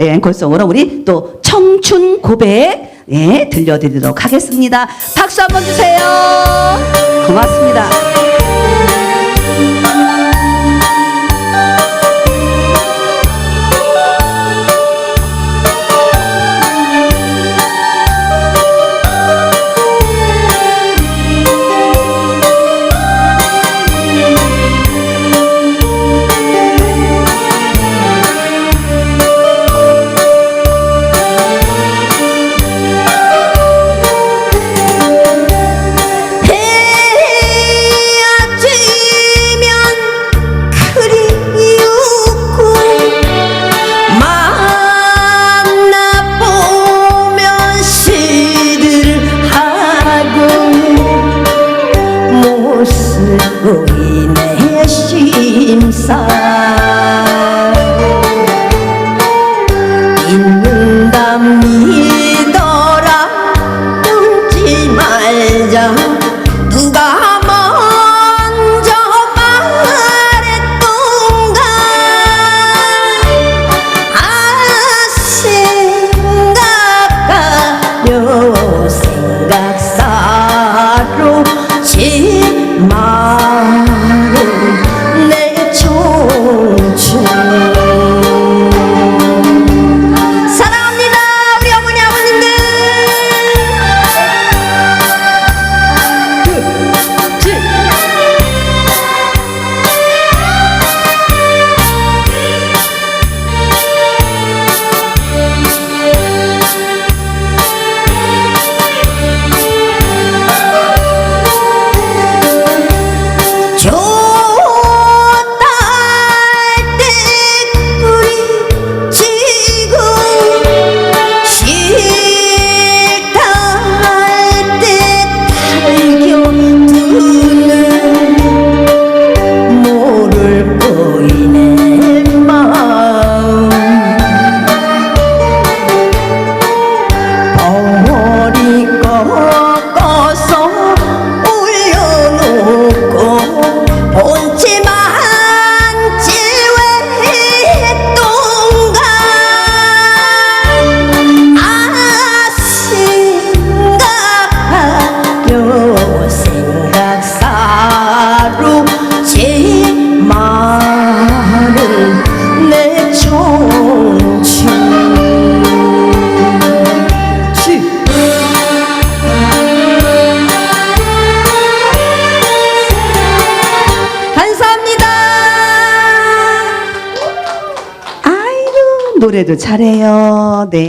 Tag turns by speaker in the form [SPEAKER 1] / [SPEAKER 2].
[SPEAKER 1] 예, 앵콜송으로 우리 또 청춘 고백 예, 들려드리도록 하겠습니다. 박수 한번 주세요. 고맙습니다.
[SPEAKER 2] 이내 심사. 있는다 믿어라. 웃지 말자. 누가 먼저 말했던가. 아 생각하려 생각사로 지 마 른내 청춘
[SPEAKER 1] 노래도 잘해요. 네.